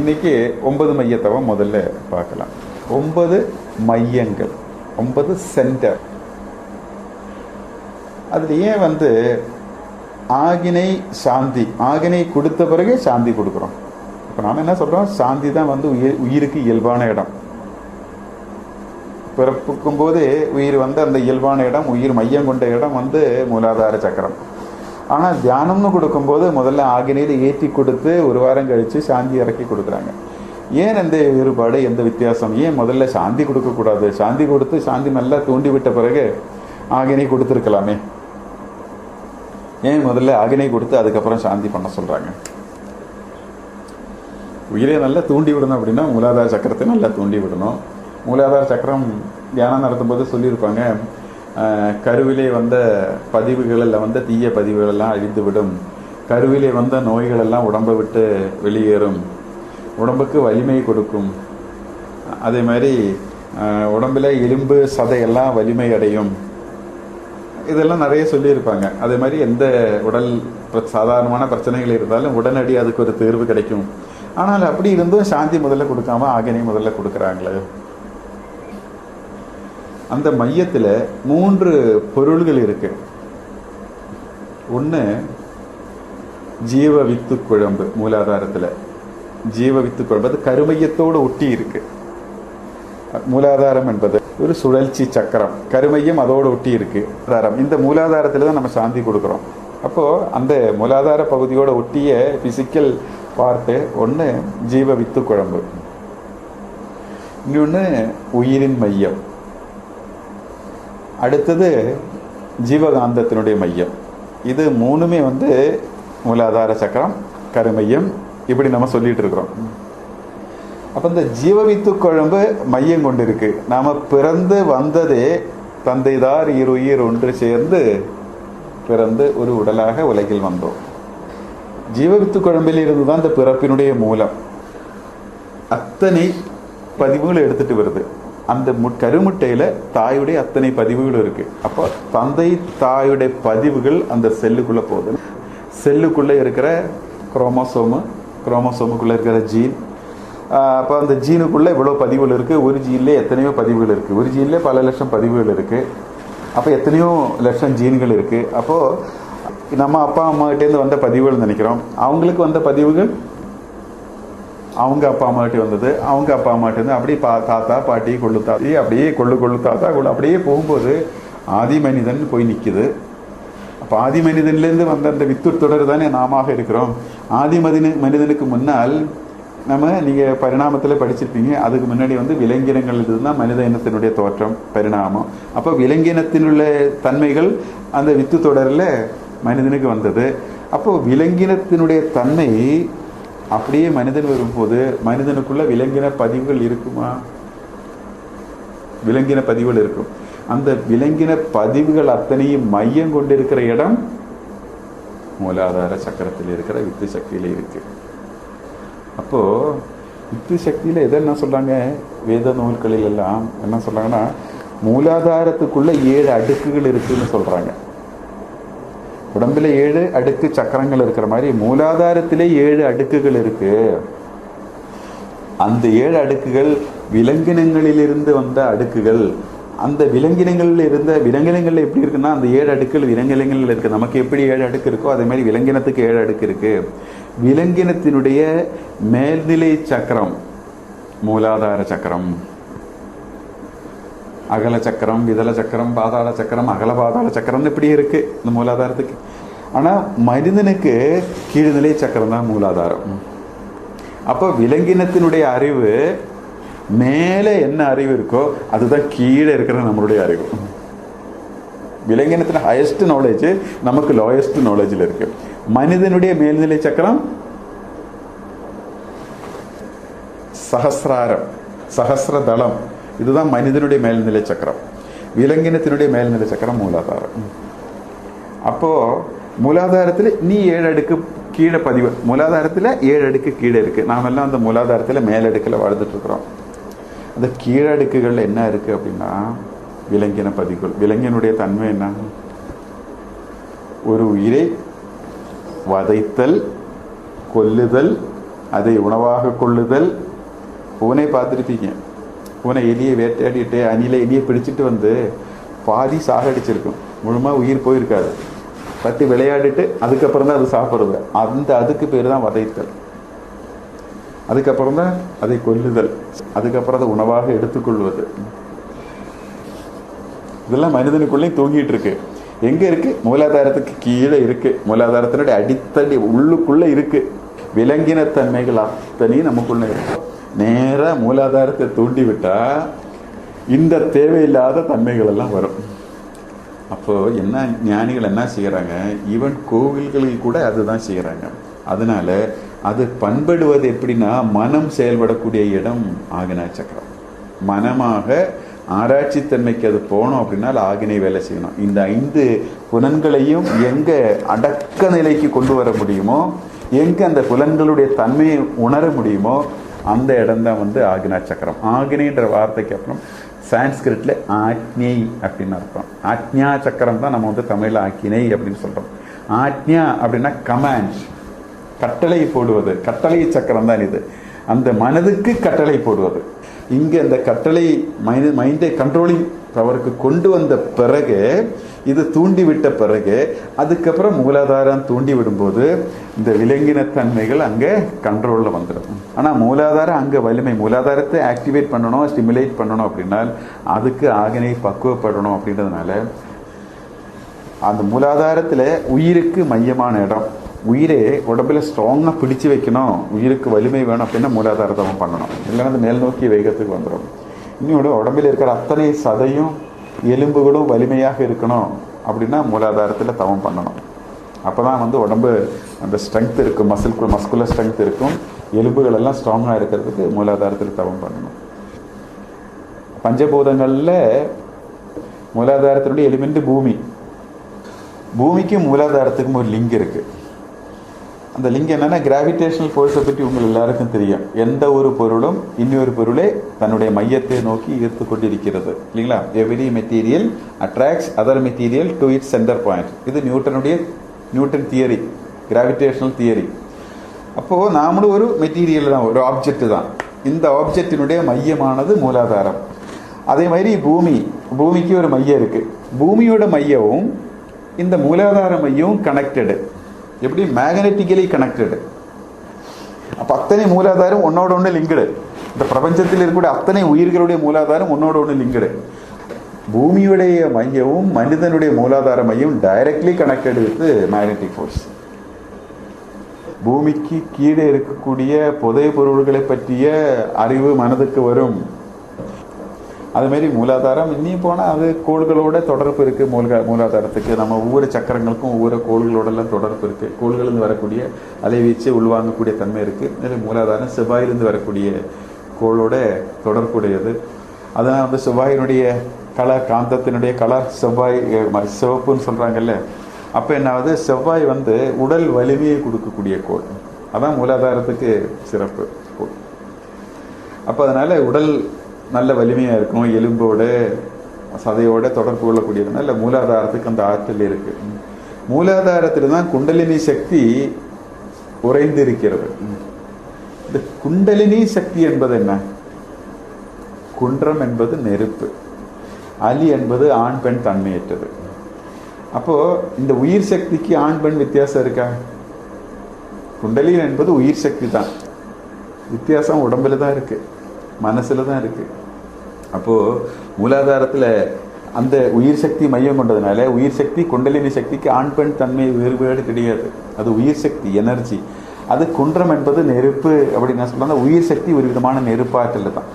இன்னைக்கு ஒன்பது மையத்தவ முதல்ல பார்க்கலாம். ஒன்பது மையங்கள் ஒன்பது சென்டர் அதில் ஏன் வந்து ஆகினை சாந்தி ஆகினை கொடுத்த பிறகு சாந்தி கொடுக்குறோம். இப்போ நாம் என்ன சொல்றோம்? சாந்தி தான் வந்து உயிர் உயிருக்கு இயல்பான இடம். பிறப்புக்கும் போது உயிர் வந்து அந்த இயல்பான இடம் உயிர் மையம் கொண்ட இடம் வந்து மூலாதார சக்கரம். ஆனால் தியானம்னு கொடுக்கும்போது முதல்ல ஆகினியில் ஏற்றி கொடுத்து ஒரு வாரம் கழித்து சாந்தி இறக்கி கொடுக்குறாங்க. ஏன் எந்த வேறுபாடு எந்த வித்தியாசம்? ஏன் முதல்ல சாந்தி கொடுக்கக்கூடாது? சாந்தி கொடுத்து சாந்தி நல்லா தூண்டி விட்ட பிறகு ஆகினை கொடுத்துருக்கலாமே. ஏன் முதல்ல ஆகினை கொடுத்து அதுக்கப்புறம் சாந்தி பண்ண சொல்கிறாங்க உயிரை நல்லா தூண்டி விடணும் அப்படின்னா மூலாதார சக்கரத்தை நல்லா தூண்டி விடணும். மூலாதார சக்கரம் தியானம் நடத்தும்போது சொல்லியிருப்பாங்க கருவிலே வந்த பதிவுகளில் வந்து வந்த தீய பதிவுகளெல்லாம் அழிந்துவிடும். அழிந்து விடும் கருவிலே வந்த நோய்கள் எல்லாம் உடம்பை விட்டு வெளியேறும். உடம்புக்கு வலிமை கொடுக்கும். அதே மாதிரி உடம்பில் எலும்பு சதையெல்லாம் வலிமை அடையும். இதெல்லாம் நிறைய சொல்லியிருப்பாங்க. அதே மாதிரி எந்த உடல் பிர- சாதாரணமான பிரச்சனைகள் இருந்தாலும் உடனடி அதுக்கு ஒரு தீர்வு கிடைக்கும். ஆனால் அப்படி இருந்தும் சாந்தி முதல்ல கொடுக்காம ஆகினை முதல்ல கொடுக்குறாங்களே. அந்த மையத்தில் மூன்று பொருள்கள் இருக்கு. ஒன்று ஜீவ வித்து குழம்பு மூலாதாரத்தில். ஜீவ வித்து குழம்பு அது கருமையத்தோடு ஒட்டி இருக்கு. மூலாதாரம் என்பது ஒரு சுழற்சி சக்கரம். கருமையம் அதோடு ஒட்டி இருக்கு. தாரம் இந்த மூலாதாரத்தில் தான் நம்ம சாந்தி கொடுக்குறோம். அப்போ அந்த மூலாதார பகுதியோட ஒட்டிய பிசிக்கல் பார்ட்டு ஒன்று ஜீவ வித்து குழம்பு. இன்னொன்று உயிரின் மையம். அடுத்தது ஜீவகாந்தத்தினுடைய மையம். இது மூணுமே வந்து மூலாதார சக்கரம் கருமையம் இப்படி நம்ம சொல்லிட்டு இருக்கிறோம். அப்போ இந்த ஜீவவித்து குழம்பு மையம் கொண்டு இருக்கு நாம் பிறந்து வந்ததே தந்தைதார் இருயிர் ஒன்று சேர்ந்து பிறந்து ஒரு உடலாக உலகில் வந்தோம். ஜீவவித்து குழம்பில் இருந்து தான் இந்த பிறப்பினுடைய மூலம். அத்தனை பதிவுகள் எடுத்துட்டு வருது. அந்த மு- கருமுட்டையில் தாயுடைய அத்தனை பதிவுகள் இருக்குது அப்போ தந்தை தாயுடைய பதிவுகள் அந்த செல்லுக்குள்ளே போகுது. செல்லுக்குள்ளே இருக்கிற குரோமோசோமு குரோமோசோமுக்குள்ளே இருக்கிற ஜீன். அப்போ அந்த ஜீனுக்குள்ளே இவ்வளோ பதிவுகள் இருக்குது ஒரு ஜீன்லேயே எத்தனையோ பதிவுகள் இருக்குது ஒரு ஜீன்லேயே பல லட்சம் பதிவுகள் இருக்குது அப்போ எத்தனையோ லட்சம் ஜீன்கள் இருக்குது அப்போது நம்ம அப்பா அம்மாக்கிட்டேருந்து வந்த பதிவுகள் நினைக்கிறோம். அவங்களுக்கு வந்த பதிவுகள் அவங்க அப்பா அம்மாட்டி வந்தது அவங்க அப்பா அம்மாட்டி வந்து அப்படியே பா தாத்தா பாட்டி கொள்ளு தாத்தி அப்படியே கொள்ளு கொள்ளு தாத்தா கொள்ளு அப்படியே போகும்போது ஆதி மனிதன் போய் நிற்கிது அப்போ ஆதி மனிதன்லேருந்து வந்த அந்த வித்து தொடர் தானே நாமாக இருக்கிறோம். ஆதி மதின மனிதனுக்கு முன்னால் நம்ம நீங்கள் பரிணாமத்தில் படிச்சிருப்பீங்க. அதுக்கு முன்னாடி வந்து விலங்கினங்கள் இதுதான் மனித இனத்தினுடைய தோற்றம் பரிணாமம். அப்போ விலங்கினத்தினுள்ள தன்மைகள் அந்த வித்து தொடரில் மனிதனுக்கு வந்தது. அப்போது விலங்கினத்தினுடைய தன்மை அப்படியே மனிதன் வரும்போது மனிதனுக்குள்ள விலங்கின பதிவுகள் இருக்குமா? விலங்கின பதிவுகள் இருக்கும். அந்த விலங்கின பதிவுகள் அத்தனையும் மையம் கொண்டிருக்கிற இடம் மூலாதார சக்கரத்தில் இருக்கிற வித்து சக்தியில இருக்கு. அப்போ வித்து சக்தியில் எதை என்ன சொல்றாங்க வேத நூல்களில் எல்லாம் என்ன சொல்றாங்கன்னா மூலாதாரத்துக்குள்ள ஏழு அடுக்குகள் இருக்குன்னு சொல்றாங்க. உடம்புல ஏழு அடுக்கு சக்கரங்கள் இருக்கிற மாதிரி மூலாதாரத்திலே ஏழு அடுக்குகள் இருக்கு. அந்த ஏழு அடுக்குகள் விலங்கினங்களிலிருந்து வந்த அடுக்குகள். அந்த விலங்கினங்களில் இருந்த விலங்கினங்களில் எப்படி இருக்குன்னா அந்த ஏழு அடுக்குகள் விலங்கினங்களில் இருக்கு. நமக்கு எப்படி ஏழு அடுக்கு இருக்கோ அதே மாதிரி விலங்கினத்துக்கு ஏழு அடுக்கு இருக்கு. விலங்கினத்தினுடைய மேல்நிலை சக்கரம் மூலாதார சக்கரம். அகல சக்கரம் விதல சக்கரம் பாதாள சக்கரம் அகல பாதாள சக்கரம்னு இப்படி இருக்கு. இந்த மூலாதாரத்துக்கு. ஆனால் மனிதனுக்கு கீழ்நிலை சக்கரம் தான் மூலாதாரம். அப்போ விலங்கினத்தினுடைய அறிவு மேலே என்ன அறிவு இருக்கோ அதுதான் கீழே இருக்கிற நம்மளுடைய அறிவு. விலங்கினத்தின் ஹையஸ்ட் நாலேஜ் நமக்கு லோயஸ்ட் நாலேஜில் இருக்கு. மனிதனுடைய மேல்நிலை சக்கரம் சகசிராரம் சகசிரதளம் இதுதான் மனிதனுடைய மேல்நிலை சக்கரம். விலங்கினத்தினுடைய மேல்நிலை சக்கரம் மூலாதாரம். அப்போது மூலாதாரத்தில் நீ ஏழு அடுக்கு கீழே பதிவு மூலாதாரத்தில் ஏழு அடுக்கு கீழே இருக்குது நாமெல்லாம் அந்த மூலாதாரத்தில் மேலடுக்கில் வாழ்ந்துட்டுருக்குறோம் அந்த கீழடுக்குகளில் என்ன இருக்குது அப்படின்னா விலங்கின பதிவுகள். விலங்கினுடைய தன்மை என்ன? ஒரு உயிரை வதைத்தல் கொல்லுதல் அதை உணவாக கொள்ளுதல். பூனை பார்த்துருப்பீங்க. பூனை எலியை வேட்டையாடிட்டு அணில எலியை பிடிச்சிட்டு வந்து பாதி சாகடிச்சிருக்கும். முழுமா உயிர் போயிருக்காது. பற்றி விளையாடிட்டு அதுக்கப்புறம் தான் அது சாப்பிடுது அந்த அதுக்கு பேர் தான் வதைத்தல். அதுக்கப்புறம் தான் அதை கொல்லுதல். அதுக்கப்புறம் அதை உணவாக எடுத்துக்கொள்வது. இதெல்லாம் மனிதனுக்குள்ளேயும் தூங்கிட்டு இருக்கு. எங்க இருக்கு? மூலாதாரத்துக்கு கீழே இருக்கு. மூலாதாரத்தினுடைய அடித்தடி உள்ளுக்குள்ள இருக்கு. விலங்கின தன்மைகள் அத்தனையும் நமக்குள்ள இருக்கு. நேராக மூலாதாரத்தை தூண்டிவிட்டால் இந்த தேவையில்லாத தன்மைகள் எல்லாம் வரும். அப்போ என்ன ஞானிகள் என்ன செய்கிறாங்க ஈவன் கோவில்களில் கூட அதுதான் செய்கிறாங்க அதனால அது பண்படுவது எப்படின்னா மனம் செயல்படக்கூடிய இடம் ஆகினா சக்கரம். மனமாக ஆராய்ச்சி தன்மைக்கு அது போனோம் அப்படின்னா ஆகினை வேலை செய்யணும். இந்த ஐந்து புலன்களையும் எங்க அடக்க நிலைக்கு கொண்டு வர முடியுமோ எங்க அந்த புலன்களுடைய தன்மையை உணர முடியுமோ அந்த இடம் தான் வந்து ஆக்னா சக்கரம். ஆக்னின்ற வார்த்தைக்கு அப்புறம் சான்ஸ்கிரிட்டில் ஆக்ஞை அப்படின்னு அர்த்தம். ஆக்ஞா சக்கரம் தான் நம்ம வந்து தமிழில் ஆக்கினை அப்படின்னு சொல்கிறோம் ஆக்ஞா அப்படின்னா கமாண்ட் கட்டளை போடுவது. கட்டளை சக்கரம் தான் இது. அந்த மனதுக்கு கட்டளை போடுவது. இங்கே அந்த கட்டளை மைண்ட் மைண்டை கண்ட்ரோலிங் பவருக்கு கொண்டு வந்த பிறகு இது தூண்டிவிட்ட பிறகு அதுக்கப்புறம் மூலாதாரம் தூண்டி விடும்போது இந்த விலங்கின தன்மைகள் அங்கே கண்ட்ரோலில் வந்துடும். ஆனால் மூலாதாரம் அங்கே வலிமை மூலாதாரத்தை ஆக்டிவேட் பண்ணணும் ஸ்டிமுலேட் பண்ணணும் அப்படின்னா அதுக்கு ஆகனை பக்குவப்படணும் அப்படின்றதுனால அந்த மூலாதாரத்தில் உயிருக்கு மையமான இடம். உயிரை உடம்புல ஸ்ட்ராங்காக பிடிச்சு வைக்கணும். உயிருக்கு வலிமை வேணும் அப்படின்னா மூலாதாரத்தை பண்ணணும். இல்லைன்னா அந்த மேல் நோக்கி வேகத்துக்கு வந்துடும். இன்னொன்று உடம்பில் இருக்கிற அத்தனை சதையும் எலும்புகளும் வலிமையாக இருக்கணும் அப்படின்னா மூலாதாரத்தில் தவம் பண்ணணும். அப்போ தான் வந்து உடம்பு அந்த ஸ்ட்ரென்த் இருக்கும். மசில் மஸ்குலர் ஸ்ட்ரென்த் இருக்கும். எலும்புகள் எல்லாம் ஸ்ட்ராங்காக இருக்கிறதுக்கு மூலாதாரத்தில் தவம் பண்ணணும். பஞ்சபூதங்களில் மூலாதாரத்தினுடைய எலிமெண்ட் பூமி. பூமிக்கும் மூலாதாரத்துக்கும் ஒரு லிங்க் இருக்குது அந்த லிங்க் என்னன்னா கிராவிடேஷனல் ஃபோர்ஸை பற்றி உங்கள் எல்லாருக்கும் தெரியும். எந்த ஒரு பொருளும் இன்னொரு பொருளை தன்னுடைய மையத்தை நோக்கி ஈர்த்து கொண்டிருக்கிறது. இல்லைங்களா? Every material attracts other material to its centre point இது நியூட்டனுடைய நியூட்டன் தியரி கிராவிடேஷனல் தியரி. அப்போது நாமளும் ஒரு மெட்டீரியல் தான் ஒரு ஆப்ஜெக்ட் தான். இந்த ஆப்ஜெக்டினுடைய மையமானது மூலாதாரம். அதே மாதிரி பூமி பூமிக்கு ஒரு மையம் இருக்குது பூமியோட மையமும் இந்த மூலாதார மையமும் கனெக்டடு எப்படி மேக்னெட்டிக்கலி கனெக்டடு அப்போ அத்தனை மூலாதாரம் ஒன்னோட ஒன்று லிங்குடு. இந்த பிரபஞ்சத்தில் இருக்கக்கூடிய அத்தனை உயிர்களுடைய மூலாதாரம் ஒன்னோட ஒன்று லிங்கடு. பூமியுடைய மையமும் மனிதனுடைய மூலாதார மையம் directly connected with magnetic force பூமிக்கு கீழே இருக்கக்கூடிய புதை பொருள்களை பற்றிய அறிவு மனதுக்கு வரும். அதுமாரி மூலாதாரம். இன்னும் போனால் அது கோள்களோட தொடர்பு இருக்குது மூலா மூலாதாரத்துக்கு நம்ம ஒவ்வொரு சக்கரங்களுக்கும் ஒவ்வொரு கோள்களோடலாம் தொடர்பு இருக்குது கோள்களிலிருந்து வரக்கூடிய அலைவீச்சு உள்வாங்கக்கூடிய தன்மை இருக்குது இதில் மூலாதாரம் செவ்வாயிலிருந்து வரக்கூடிய கோளோட தொடர்புடையது. அதனால் வந்து செவ்வாயினுடைய கலர் காந்தத்தினுடைய கலர் செவ்வாய் சிவப்புன்னு சொல்கிறாங்கல்ல அப்போ என்னாவது செவ்வாய் வந்து உடல் வலிமையை கொடுக்கக்கூடிய கோள். அதான் மூலாதாரத்துக்கு சிறப்பு கோள். அப்போ அதனால் உடல் நல்ல வலிமையாக இருக்கும் எலும்போடு சதையோட தொடர்பு கொள்ளக்கூடியதுனால மூலாதாரத்துக்கு அந்த ஆற்றல் இருக்குது மூலாதாரத்தில் தான் குண்டலினி சக்தி உறைந்து இருக்கிறது இந்த குண்டலினி சக்தி என்பது என்ன? குன்றம் என்பது நெருப்பு. அலி என்பது ஆண் பெண் தன்மையற்றது. அப்போது இந்த உயிர் சக்திக்கு ஆண் பெண் வித்தியாசம் இருக்கா? குண்டலின் என்பது உயிர் சக்தி தான். வித்தியாசம் உடம்புல தான் இருக்குது மனசில் தான் இருக்குது அப்போது மூலாதாரத்தில் அந்த உயிர் சக்தி மையம் கொண்டதுனால உயிர் சக்தி குண்டலினி சக்திக்கு ஆண் பெண் தன்மை வேறுபாடு கிடையாது. அது உயிர் சக்தி எனர்ஜி. அது குன்றம் என்பது நெருப்பு அப்படின்னு நான் சொல்றேன். உயிர் சக்தி ஒரு விதமான நெருப்பாற்றல் தான்.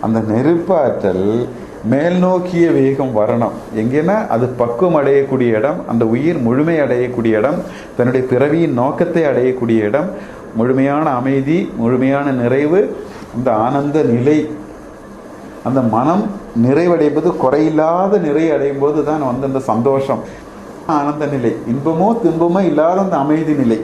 அந்த நெருப்பாற்றல் மேல் நோக்கிய வேகம் வரணும். எங்கேன்னா அது பக்குவம் அடையக்கூடிய இடம் அந்த உயிர் முழுமை அடையக்கூடிய இடம் தன்னுடைய பிறவியின் நோக்கத்தை அடையக்கூடிய இடம் முழுமையான அமைதி முழுமையான நிறைவு அந்த ஆனந்த நிலை அந்த மனம் நிறைவடைவது குறையில்லாத நிறை அடையும் போது தான் வந்து அந்த சந்தோஷம். ஆனந்த நிலை. இன்பமோ துன்பமோ இல்லாத அந்த அமைதி நிலை.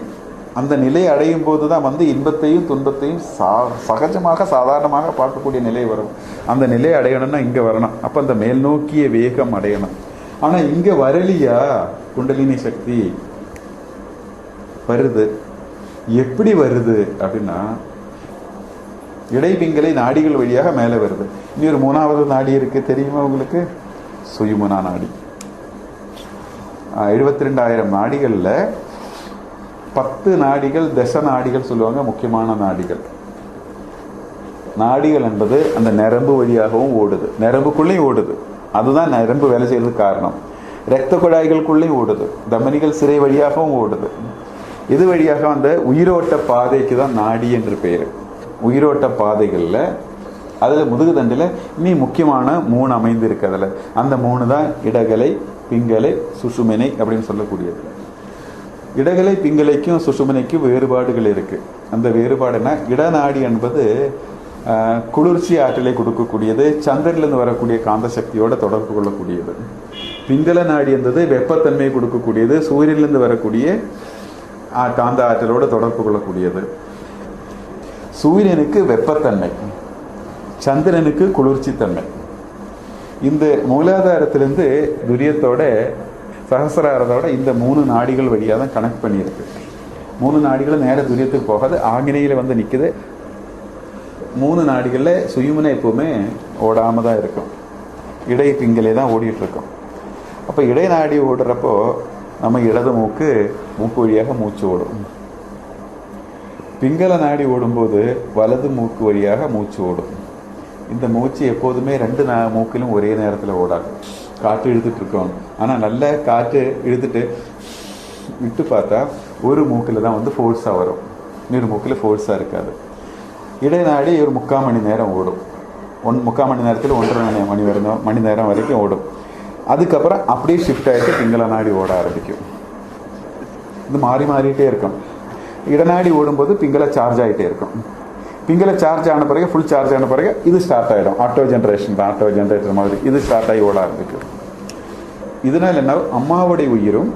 அந்த நிலை அடையும் போது தான் வந்து இன்பத்தையும் துன்பத்தையும் சா சகஜமாக சாதாரணமாக பார்க்கக்கூடிய நிலை வரும். அந்த நிலை அடையணும்னா இங்கே வரணும். அப்போ அந்த மேல் நோக்கிய வேகம் அடையணும். ஆனால் இங்கே வரலையா குண்டலினி சக்தி? வருது. எப்படி வருது அப்படின்னா இடைபிங்கலை நாடிகள் வழியாக மேலே வருது. இனி ஒரு மூணாவது நாடி இருக்கு தெரியுமா உங்களுக்கு? சுயுமுனா நாடி. எழுபத்தி ரெண்டாயிரம் நாடிகளில் பத்து நாடிகள் தச நாடிகள் சொல்லுவாங்க முக்கியமான நாடிகள். நாடிகள் என்பது அந்த நரம்பு வழியாகவும் ஓடுது. நரம்புக்குள்ளேயும் ஓடுது. அதுதான் நரம்பு வேலை செய்யறதுக்கு காரணம். இரத்த குழாய்களுக்குள்ளேயும் ஓடுது. தமனிகள் சிறை வழியாகவும் ஓடுது. இது வழியாக அந்த உயிரோட்ட பாதைக்கு தான் நாடி என்று பெயர் உயிரோட்ட பாதைகளில் அதில் முதுகு தண்டில் இனி முக்கியமான மூணு அமைந்து அதில் அந்த மூணு தான் இடகலை பிங்கலை சுசுமினை அப்படின்னு சொல்லக்கூடியது. இடகலை பிங்கலைக்கும் சுசுமனைக்கும் வேறுபாடுகள் இருக்குது அந்த வேறுபாடுனா இடநாடி என்பது குளிர்ச்சி ஆற்றலை கொடுக்கக்கூடியது சந்திரனிலிருந்து வரக்கூடிய காந்த சக்தியோட தொடர்பு கொள்ளக்கூடியது. பிங்கல நாடி என்பது வெப்பத்தன்மையை கொடுக்கக்கூடியது சூரியனிலிருந்து வரக்கூடிய காந்த ஆற்றலோட தொடர்பு கொள்ளக்கூடியது. சூரியனுக்கு வெப்பத்தன்மை சந்திரனுக்கு குளிர்ச்சித்தன்மை. இந்த மூலாதாரத்திலிருந்து துரியத்தோட சகசிராரத்தோட இந்த மூணு நாடிகள் வழியாக தான் கனெக்ட் பண்ணியிருக்கு. மூணு நாடிகளும் நேர துரியத்துக்கு போகாது ஆங்கினையில் வந்து நிற்குது மூணு நாடிகளில் சுயுமனை எப்பவுமே ஓடாம தான் இருக்கும். இடை திங்களே தான் ஓடிட்டுருக்கோம் அப்போ இடை நாடி ஓடுறப்போ நம்ம இடது மூக்கு மூக்கு வழியாக மூச்சு ஓடும். பிங்கள நாடி ஓடும்போது வலது மூக்கு வழியாக மூச்சு ஓடும். இந்த மூச்சு எப்போதுமே ரெண்டு நா மூக்கிலும் ஒரே நேரத்தில் ஓடாது. காற்று இழுத்துட்டு இருக்கோம் ஆனால் நல்ல காற்று இழுத்துட்டு விட்டு பார்த்தா ஒரு மூக்கில் தான் வந்து ஃபோர்ஸாக வரும். இன்னொரு மூக்கில் ஃபோர்ஸாக இருக்காது. இடைநாடி ஒரு முக்கால் மணி நேரம் ஓடும். ஒன் முக்கால் மணி நேரத்தில் ஒன்றரை மணி மணி வரைக்கும் மணி நேரம் வரைக்கும் ஓடும். அதுக்கப்புறம் அப்படியே ஷிஃப்ட் ஆகிட்டு பிங்கள நாடி ஓட ஆரம்பிக்கும். இது மாறி மாறிட்டே இருக்கும். இடநாடி ஓடும்போது பிங்களை சார்ஜ் ஆகிட்டே இருக்கும். பிங்களை சார்ஜ் ஆன பிறகு ஃபுல் சார்ஜ் ஆன பிறகு இது ஸ்டார்ட் ஆகிடும் ஆட்டோ ஜென்ரேஷன் தான் ஆட்டோ ஜென்ரேட்டர் மாதிரி. இது ஸ்டார்ட் ஆகி ஓட ஆரம்பிக்கும் இதனால் என்ன? அம்மாவுடைய உயிரும்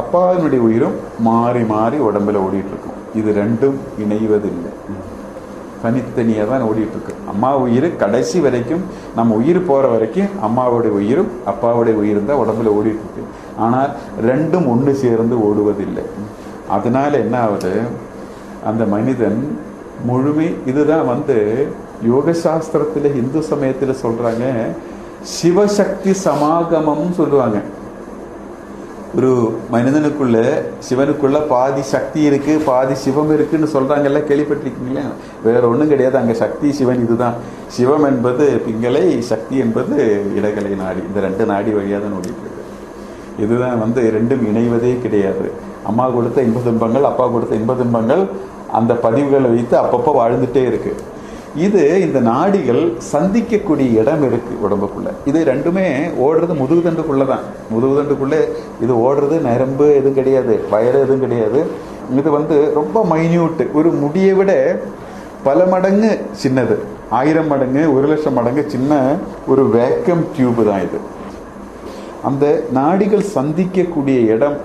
அப்பாவினுடைய உயிரும் மாறி மாறி உடம்புல ஓடிட்டுருக்கும். இது ரெண்டும் இணைவதில்லை. தனித்தனியாக தான் ஓடிட்டுருக்கு. அம்மா உயிர் கடைசி வரைக்கும் நம்ம உயிர் போகிற வரைக்கும் அம்மாவுடைய உயிரும் அப்பாவுடைய உயிரும் தான் உடம்புல ஓடிட்டுருக்கு. ஆனால் ரெண்டும் ஒன்று சேர்ந்து ஓடுவதில்லை. அதனால் என்ன ஆகுது? அந்த மனிதன் முழுமை இதுதான் வந்து யோக சாஸ்திரத்தில் இந்து சமயத்தில் சொல்கிறாங்க சிவசக்தி சமாகமம் சொல்லுவாங்க. ஒரு மனிதனுக்குள்ள சிவனுக்குள்ள பாதி சக்தி இருக்கு பாதி சிவம் இருக்குன்னு சொல்றாங்கல்ல கேள்விப்பட்டிருக்கீங்களா? வேற ஒன்றும் கிடையாது அங்கே சக்தி சிவன் இதுதான். சிவம் என்பது பிங்களை சக்தி என்பது இடகலை நாடி இந்த ரெண்டு நாடி வழியாக தான் ஓடிட்டு இருக்கு. இதுதான் வந்து ரெண்டும் இணைவதே கிடையாது. அம்மா கொடுத்த இன்ப துன்பங்கள் அப்பா கொடுத்த இன்ப துன்பங்கள் அந்த பதிவுகளை வைத்து அப்பப்போ வாழ்ந்துட்டே இருக்கு. இது இந்த நாடிகள் சந்திக்கக்கூடிய இடம் இருக்கு உடம்புக்குள்ளே. இது ரெண்டுமே ஓடுறது முதுகுதண்டுக்குள்ளே தான் முதுகுதண்டுக்குள்ளே இது ஓடுறது நரம்பு எதுவும் கிடையாது வயறு எதுவும் கிடையாது. இது வந்து ரொம்ப மைன்யூட்டு ஒரு முடியை விட பல மடங்கு சின்னது. ஆயிரம் மடங்கு ஒரு லட்சம் மடங்கு சின்ன ஒரு வேக்கம் டியூப் தான் இது. அந்த நாடிகள் சந்திக்கக்கூடிய இடம்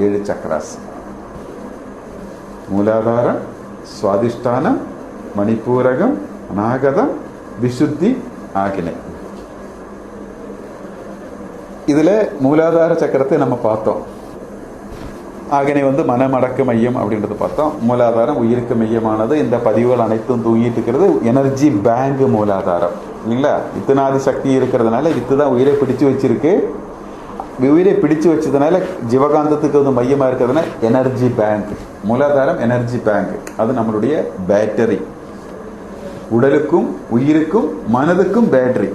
ஏழு சக்கராஸ் மூலாதாரம் சுவாதிஷ்டானம் மணிப்பூரகம் அநாகதம் விசுத்தி ஆகினை இதில் மூலாதார சக்கரத்தை நம்ம பார்த்தோம் ஆகினை வந்து மனமடக்கு மையம் அப்படின்றது பார்த்தோம் மூலாதாரம் உயிருக்கு மையமானது இந்த பதிவுகள் அனைத்தும் தூங்கிட்டு இருக்கிறது எனர்ஜி பேங்க் மூலாதாரம் இல்லைங்களா இத்தனாதி சக்தி இருக்கிறதுனால வித்து தான் உயிரை பிடிச்சு வச்சிருக்கு உயிரை பிடிச்சு வச்சதுனால ஜீவகாந்தத்துக்கு வந்து மையமாக இருக்கிறதுனால எனர்ஜி பேங்க் மூலாதாரம் எனர்ஜி பேங்க் அது நம்மளுடைய பேட்டரி உடலுக்கும் உயிருக்கும் மனதுக்கும் பேட்டரி